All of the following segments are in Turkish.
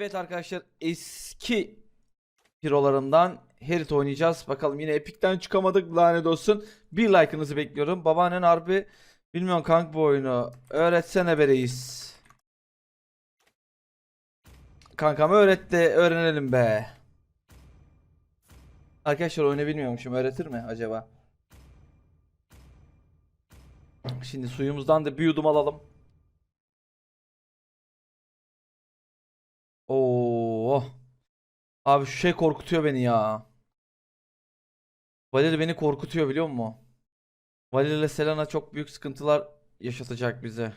Evet arkadaşlar eski hero'larımdan Herit oynayacağız. Bakalım yine Epic'ten çıkamadık lanet olsun. Bir like'ınızı bekliyorum. Babaannen harbi bilmiyorum kanka bu oyunu. Öğretsene be reis. Kankam öğret öğrenelim be. Arkadaşlar oyunu bilmiyormuşum. Öğretir mi acaba? Şimdi suyumuzdan da bir yudum alalım. Oo. Abi şu şey korkutuyor beni ya. Valeri beni korkutuyor biliyor musun? Valeri ile Selena çok büyük sıkıntılar yaşatacak bize.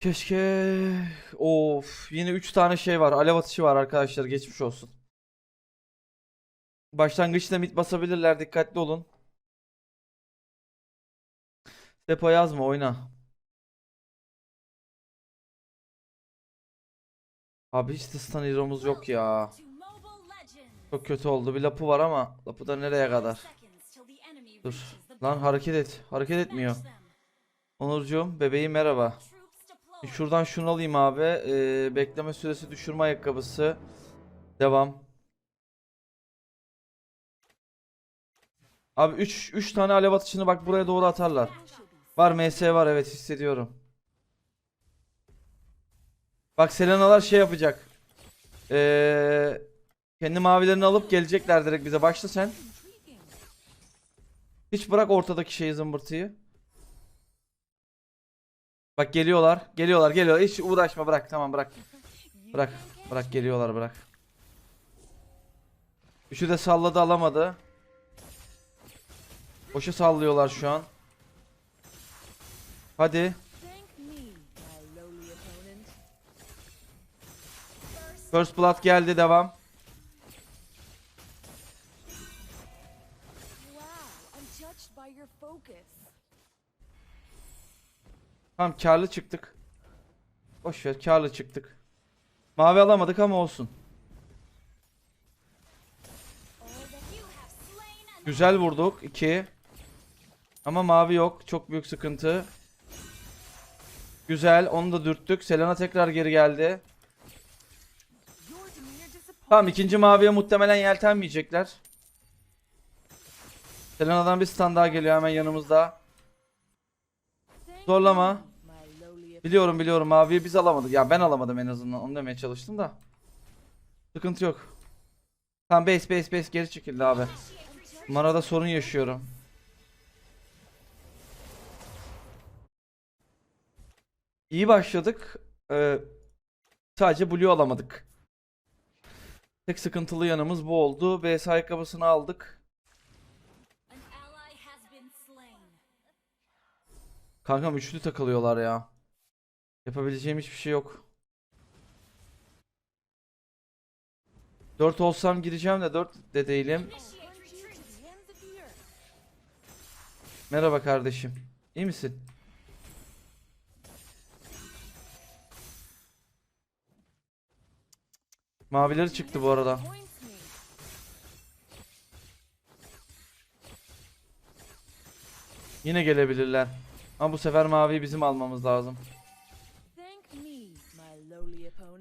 Keşke of yine 3 tane şey var. Alev atışı var arkadaşlar. Geçmiş olsun. Başlangıçta mid basabilirler. Dikkatli olun. Depo yazma oyna. Abi hiç stun hero'muz yok ya. Çok kötü oldu. Bir lapı var ama lapı da nereye kadar? Dur. Lan hareket et. Hareket etmiyor. Onurcuğum bebeğim merhaba. Şuradan şunu alayım abi. Ee, bekleme süresi düşürme ayakkabısı. Devam. Abi 3 3 tane alev atışını bak buraya doğru atarlar. Var MS var evet hissediyorum. Bak Selena'lar şey yapacak. Ee, kendi mavilerini alıp gelecekler direkt bize. Başla sen. Hiç bırak ortadaki şeyi zımbırtıyı. Bak geliyorlar. Geliyorlar geliyorlar. Hiç uğraşma bırak. Tamam bırak. Bırak. Bırak geliyorlar bırak. Üçü de salladı alamadı. Boşa sallıyorlar şu an. Hadi. First Blood geldi devam. Tamam karlı çıktık. Boş ver karlı çıktık. Mavi alamadık ama olsun. Güzel vurduk. 2. Ama mavi yok. Çok büyük sıkıntı. Güzel. Onu da dürttük. Selena tekrar geri geldi. Tamam ikinci maviye muhtemelen yeltenmeyecekler. Selena'dan bir stand daha geliyor hemen yanımızda. Zorlama. Biliyorum biliyorum maviyi biz alamadık. Ya ben alamadım en azından. Onu demeye çalıştım da. Sıkıntı yok. Tamam base base base geri çekildi abi. Manada sorun yaşıyorum. İyi başladık. Ee, sadece blue alamadık. Tek sıkıntılı yanımız bu oldu. BS ayakkabısını aldık. Kankam üçlü takılıyorlar ya. Yapabileceğim hiçbir şey yok. 4 olsam gireceğim de 4 de değilim. Merhaba kardeşim. İyi misin? Mavileri çıktı bu arada. Yine gelebilirler. Ama bu sefer maviyi bizim almamız lazım.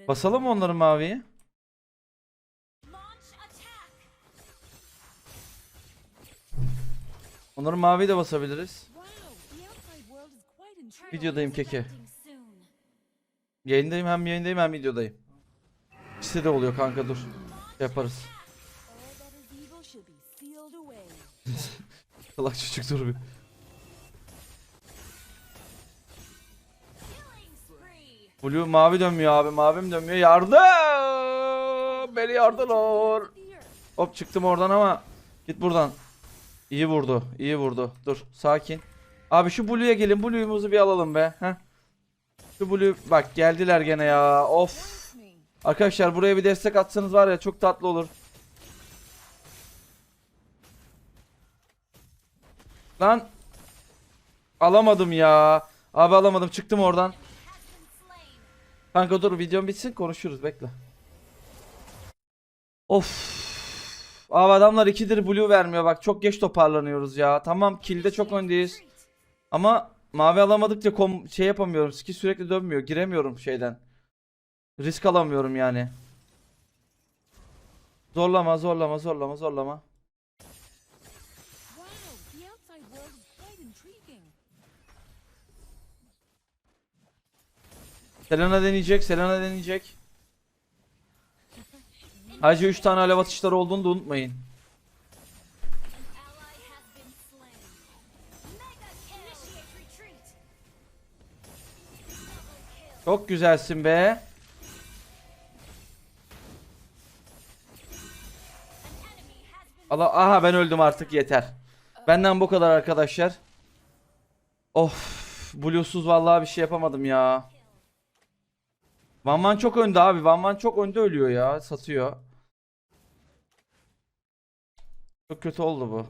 Basalım mı onların maviyi? Onların maviyi de basabiliriz. Videodayım keke. Yayındayım hem yayındayım hem videodayım. İkisi de oluyor kanka dur. Yaparız. Salak çocuk dur bir. Blue mavi dönmüyor abi mavim dönmüyor yardım beni earth. Hop çıktım oradan ama git buradan İyi vurdu iyi vurdu dur sakin Abi şu Blue'ya gelin Blue'umuzu bir alalım be Heh. Şu Blue bak geldiler gene ya of. Arkadaşlar buraya bir destek atsanız var ya çok tatlı olur Lan Alamadım ya Abi alamadım çıktım oradan Kanka dur videom bitsin konuşuruz bekle. Of. Abi adamlar ikidir blue vermiyor bak çok geç toparlanıyoruz ya. Tamam kill'de çok öndeyiz. Ama mavi alamadıkça kom şey yapamıyorum. Skill sürekli dönmüyor. Giremiyorum şeyden. Risk alamıyorum yani. Zorlama zorlama zorlama zorlama. Selena deneyecek, Selena deneyecek. Ayrıca 3 tane alev atışları olduğunu da unutmayın. Çok güzelsin be. Allah aha ben öldüm artık yeter. Benden bu kadar arkadaşlar. Of, Blue'suz vallahi bir şey yapamadım ya. Van Van çok önde abi. Van Van çok önde ölüyor ya. Satıyor. Çok kötü oldu bu.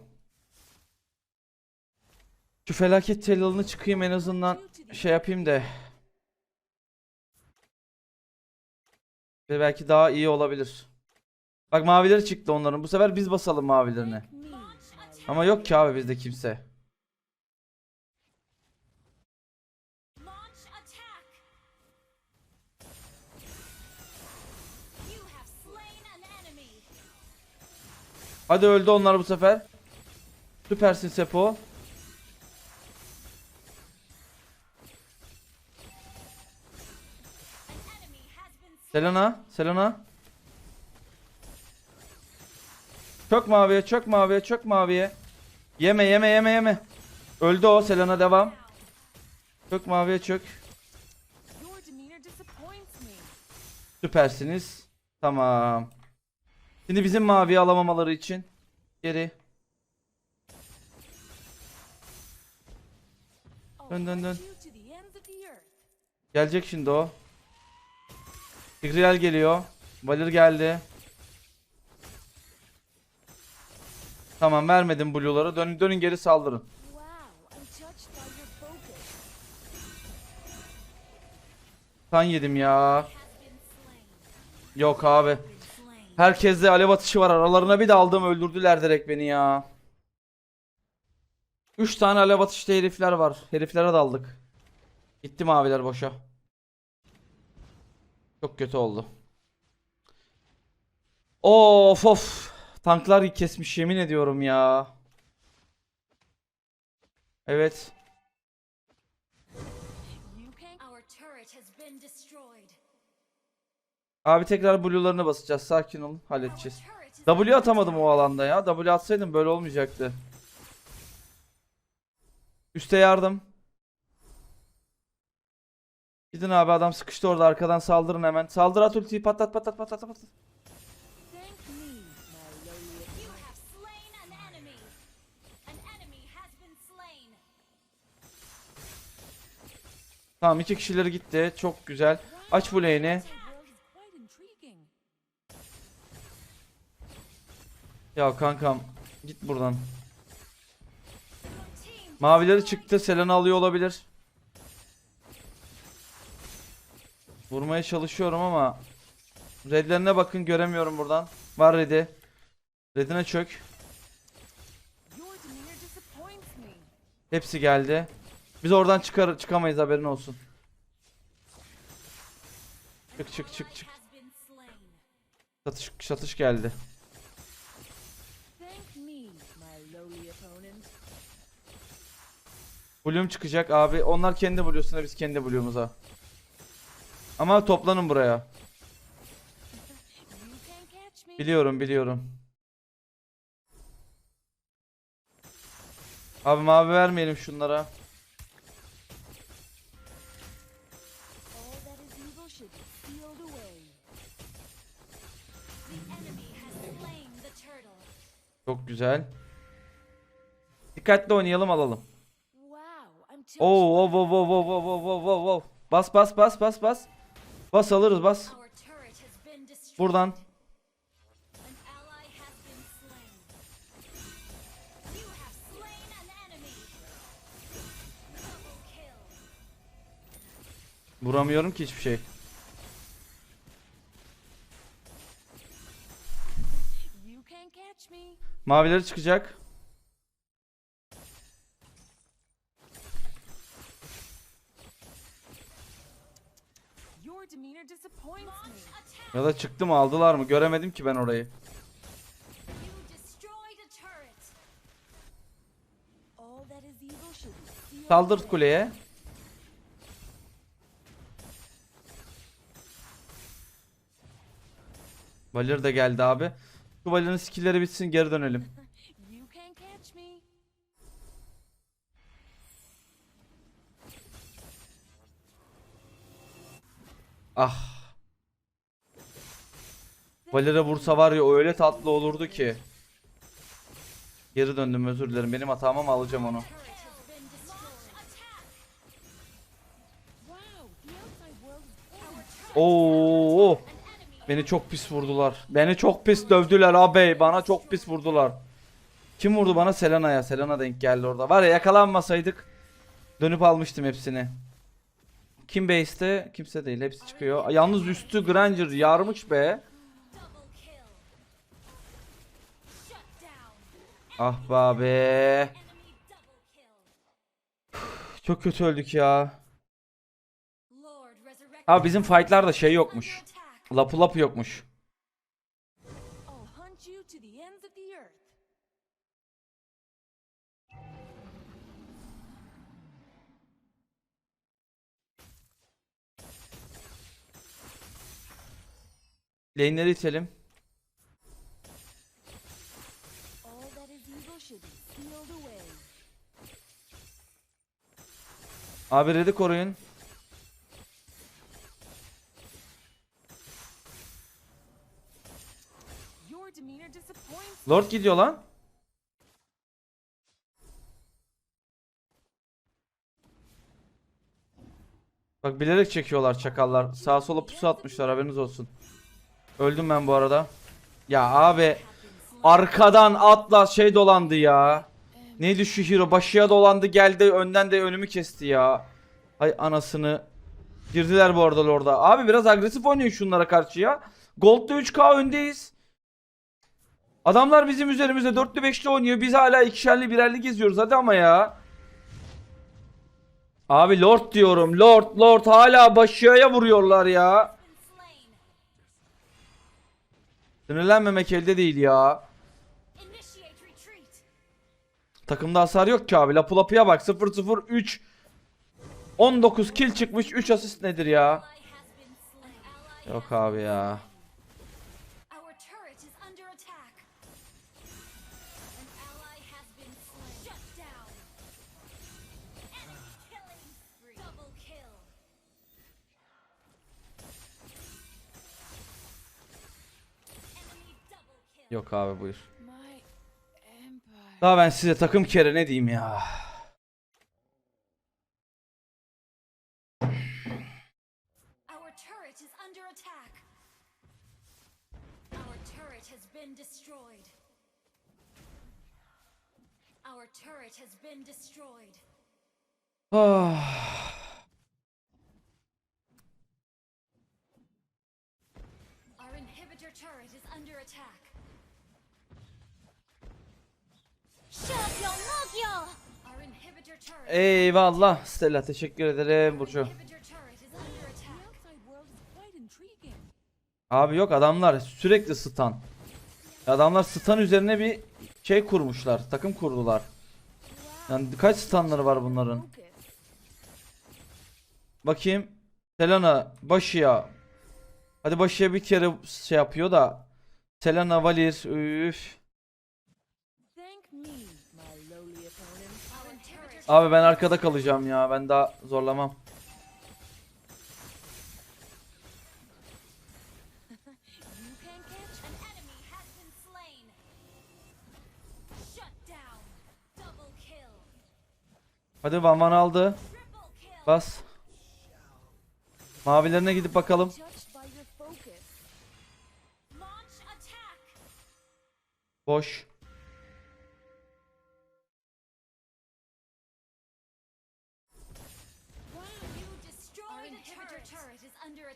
Şu felaket tellalını çıkayım en azından şey yapayım da. Ve belki daha iyi olabilir. Bak mavileri çıktı onların. Bu sefer biz basalım mavilerini. Ama yok ki abi bizde kimse. Hadi öldü onlar bu sefer. Süpersin Sepo. Selena, Selena. Çok maviye, çok maviye, çok maviye. Yeme, yeme, yeme, yeme. Öldü o. Selena devam. Çok maviye çök. Süpersiniz. Tamam. Şimdi bizim maviyi alamamaları için geri. Dön, dön, dön. Gelecek şimdi o. Tigreal geliyor. Valir geldi. Tamam vermedim blue'ları. Dönün dönün geri saldırın. Tan yedim ya. Yok abi. Herkeste alev atışı var. Aralarına bir daldım öldürdüler direkt beni ya. 3 tane alev atışlı herifler var. Heriflere daldık. Gitti maviler boşa. Çok kötü oldu. Of of. Tanklar kesmiş yemin ediyorum ya. Evet. Abi tekrar blue'larını basacağız. Sakin olun. Halledeceğiz. W atamadım o alanda ya. W atsaydım böyle olmayacaktı. Üste yardım. Gidin abi adam sıkıştı orada arkadan saldırın hemen. Saldır at ultiyi patlat patlat patlat patlat. Tamam iki kişileri gitti. Çok güzel. Aç bu lane'i. Ya kankam git buradan. Mavileri çıktı. Selena alıyor olabilir. Vurmaya çalışıyorum ama Redlerine bakın göremiyorum buradan. Var redi. Redine çök. Hepsi geldi. Biz oradan çıkar çıkamayız haberin olsun. Çık çık çık çık. Satış satış geldi. Bloom çıkacak abi. Onlar kendi bluesuna biz kendi blue'umuza. Ama toplanın buraya. Biliyorum biliyorum. Abi mavi vermeyelim şunlara. Çok güzel. Dikkatli oynayalım alalım. Oo, wow, wow, wow, wow, wow, wow, wow, wow, wow. Bas bas bas bas bas. Bas alırız bas. Buradan. Vuramıyorum ki hiçbir şey. Mavileri çıkacak. Ya da çıktı mı aldılar mı göremedim ki ben orayı. Saldır kuleye. Valir de geldi abi. Şu Valir'in skill'leri bitsin geri dönelim. Ah. Valir'e vursa var ya öyle tatlı olurdu ki. Geri döndüm özür dilerim. Benim hatam ama alacağım onu. Oo. Beni çok pis vurdular. Beni çok pis dövdüler abi. Bana çok pis vurdular. Kim vurdu bana? Selena'ya. Selena denk geldi orada. Var ya yakalanmasaydık dönüp almıştım hepsini. Kim base'te? Kimse değil. Hepsi çıkıyor. Yalnız üstü Granger yarmış be. Ah be abi. Çok kötü öldük ya. Abi bizim fightlarda şey yokmuş. Lapı lapı yokmuş. Lane'leri itelim. Abi red'i koruyun. Lord gidiyor lan. Bak bilerek çekiyorlar çakallar. Sağa sola pusu atmışlar haberiniz olsun. Öldüm ben bu arada. Ya abi arkadan atla şey dolandı ya. Neydi şu hero? Başıya dolandı geldi önden de önümü kesti ya. Hay anasını. Girdiler bu arada orada. Abi biraz agresif oynayın şunlara karşı ya. Gold'da 3K öndeyiz. Adamlar bizim üzerimizde dörtlü beşli oynuyor. Biz hala ikişerli birerli geziyoruz hadi ama ya. Abi Lord diyorum. Lord Lord hala başıya vuruyorlar ya. Sinirlenmemek elde değil ya. Takımda hasar yok ki abi. Lapı lapıya bak 0-0 3 19 kill çıkmış 3 asist nedir ya? Yok abi ya. Yok abi buyur. Daha ben size takım kere ne diyeyim ya. Eyvallah Stella teşekkür ederim Burcu. Abi yok adamlar sürekli stun. Adamlar stun üzerine bir şey kurmuşlar. Takım kurdular. Yani kaç stunları var bunların? Bakayım. Selena Başıya. Hadi Başıya bir kere şey yapıyor da. Selena Valir. Üf. Abi ben arkada kalacağım ya. Ben daha zorlamam. Hadi Van Van aldı. Bas. Mavilerine gidip bakalım. Boş.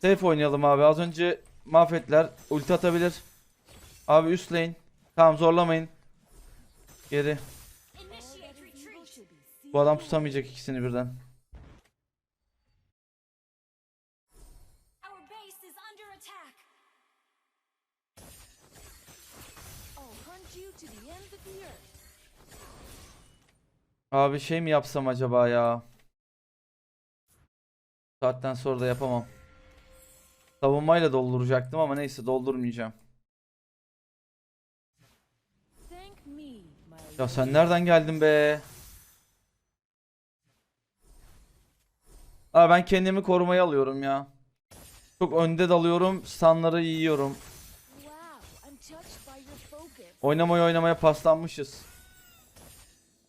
Safe oynayalım abi. Az önce mahvettiler. Ulti atabilir. Abi üst lane. Tamam zorlamayın. Geri. Bu adam tutamayacak ikisini birden. Abi şey mi yapsam acaba ya? Saatten sonra da yapamam. Savunmayla dolduracaktım ama neyse doldurmayacağım. Ya sen nereden geldin be? Abi ben kendimi korumaya alıyorum ya. Çok önde dalıyorum, stunları yiyorum. Oynamaya oynamaya paslanmışız.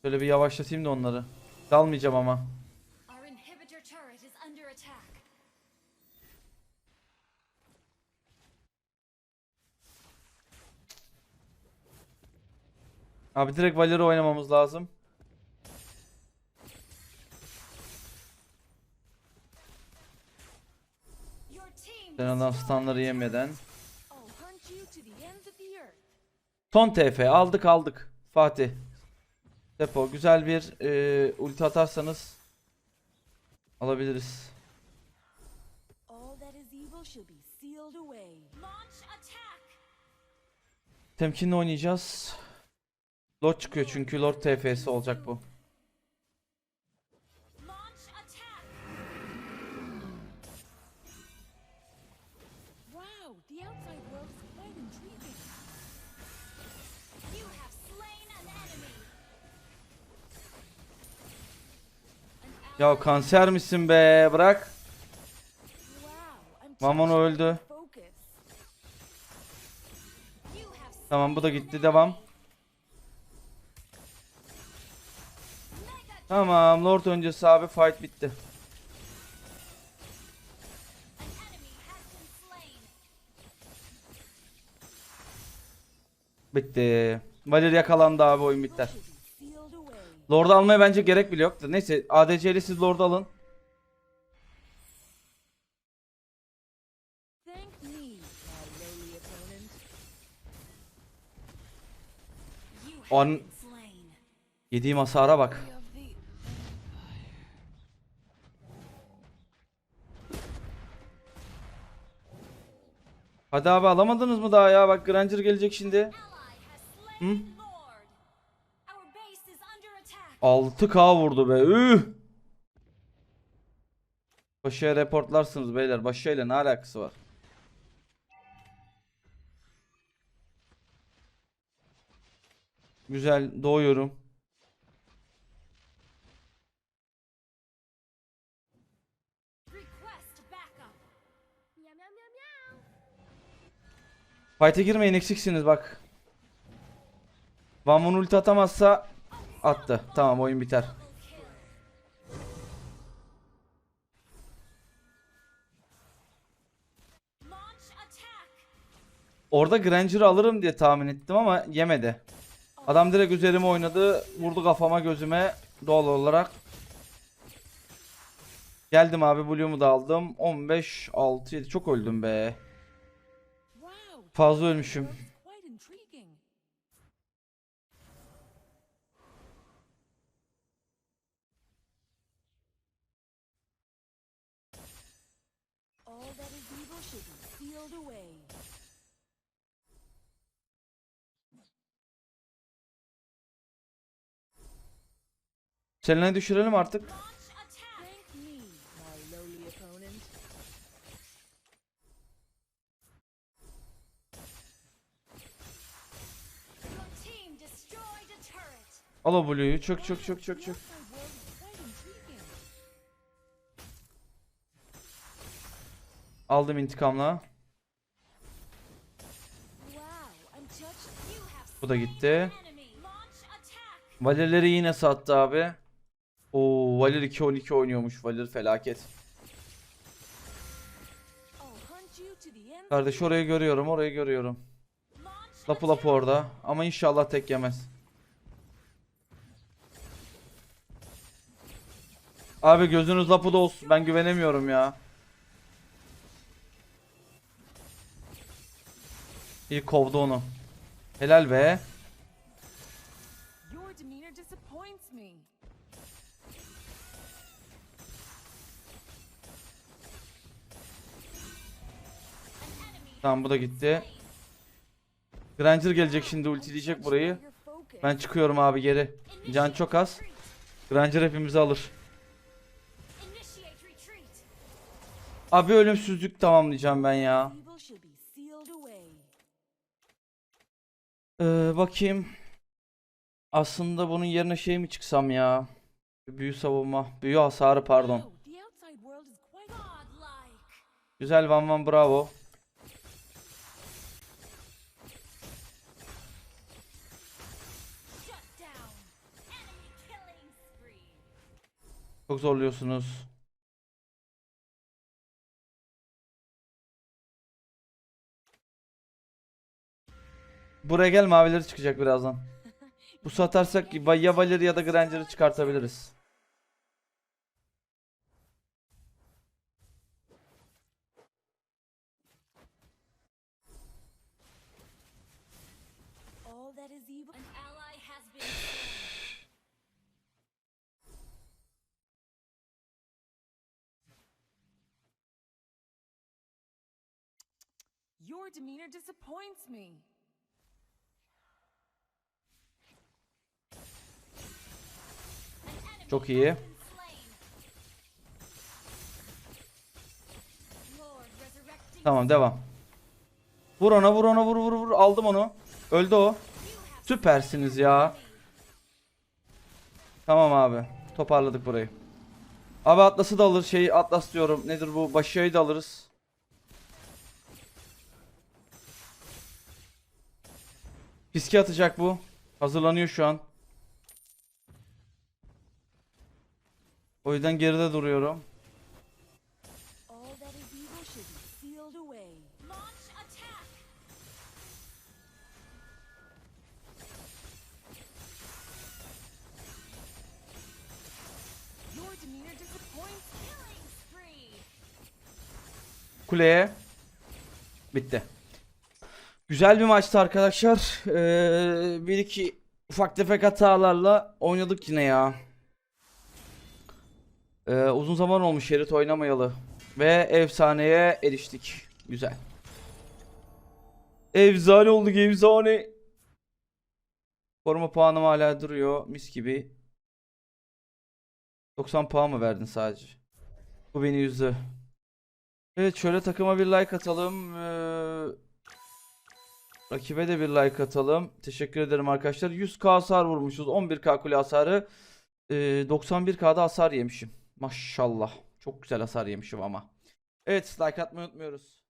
Şöyle bir yavaşlatayım da onları. Dalmayacağım ama. Abi direkt Valer'i oynamamız lazım. Sen adam stunları yemeden. Son TF aldık aldık. Fatih. Depo güzel bir e, ulti atarsanız alabiliriz. Temkinli oynayacağız. Lord çıkıyor çünkü Lord TF'si olacak bu. Ya kanser misin be? Bırak. Mamon öldü. Tamam bu da gitti devam. Tamam Lord öncesi abi fight bitti. Bitti. Valir yakalandı abi oyun biter. Lord'u almaya bence gerek bile yoktu. Neyse ADC'li siz Lord'u alın. On yediğim hasara bak. Hadi abi alamadınız mı daha ya? Bak Granger gelecek şimdi. Attack. 6k vurdu be. Üh. Başaya reportlarsınız beyler. Başayla ne alakası var? Güzel doğuyorum. Request backup. Meow meow meow meow. Fight'e girmeyin eksiksiniz bak. Van Von ulti atamazsa attı. Tamam oyun biter. Orada Granger'ı alırım diye tahmin ettim ama yemedi. Adam direkt üzerime oynadı. Vurdu kafama gözüme doğal olarak. Geldim abi Blue'umu da aldım. 15 6 7 çok öldüm be. Sealed away. Selena'yı düşürelim artık. Al o Blue'yu. Çök çök çök çök çök. Aldım intikamla. Bu da gitti. Valirleri yine sattı abi. Oo Valir 2-12 oynuyormuş. Valir felaket. Kardeş orayı görüyorum orayı görüyorum. Lapı lapı orada. Ama inşallah tek yemez. Abi gözünüz lapıda olsun. Ben güvenemiyorum ya. İyi kovdu onu. Helal be. Tamam bu da gitti. Granger gelecek şimdi ultileyecek burayı. Ben çıkıyorum abi geri. Can çok az. Granger hepimizi alır. Abi ölümsüzlük tamamlayacağım ben ya. Ee, bakayım. Aslında bunun yerine şey mi çıksam ya? Büyü savunma. Büyü hasarı pardon. Güzel Van Van bravo. Çok zorluyorsunuz. Buraya gel mavileri çıkacak birazdan. Bu satarsak ya Valeri ya da Granger'ı çıkartabiliriz. Your demeanor disappoints me. An enemy Çok iyi. Tamam devam. Vur ona vur ona vur vur vur. Aldım onu. Öldü o. Süpersiniz ya. Tamam abi. Toparladık burayı. Abi Atlas'ı da alır. Şey Atlas diyorum. Nedir bu? Başyayı da alırız. Fiske atacak bu. Hazırlanıyor şu an. O yüzden geride duruyorum. All that is evil should be sealed away. Launch attack. Your demeanor disappoints me. Killing spree. Kuleye. Bitti. Güzel bir maçtı arkadaşlar. Ee, bir iki ufak tefek hatalarla oynadık yine ya. Ee, uzun zaman olmuş Şerit oynamayalı. Ve efsaneye eriştik. Güzel. Efsane olduk efsane. Koruma puanım hala duruyor. Mis gibi. 90 puan mı verdin sadece? Bu beni üzdü. Evet şöyle takıma bir like atalım. Ee, rakibe de bir like atalım. Teşekkür ederim arkadaşlar. 100k hasar vurmuşuz. 11k kule hasarı. Ee, 91k'da hasar yemişim. Maşallah. Çok güzel hasar yemişim ama. Evet like atmayı unutmuyoruz.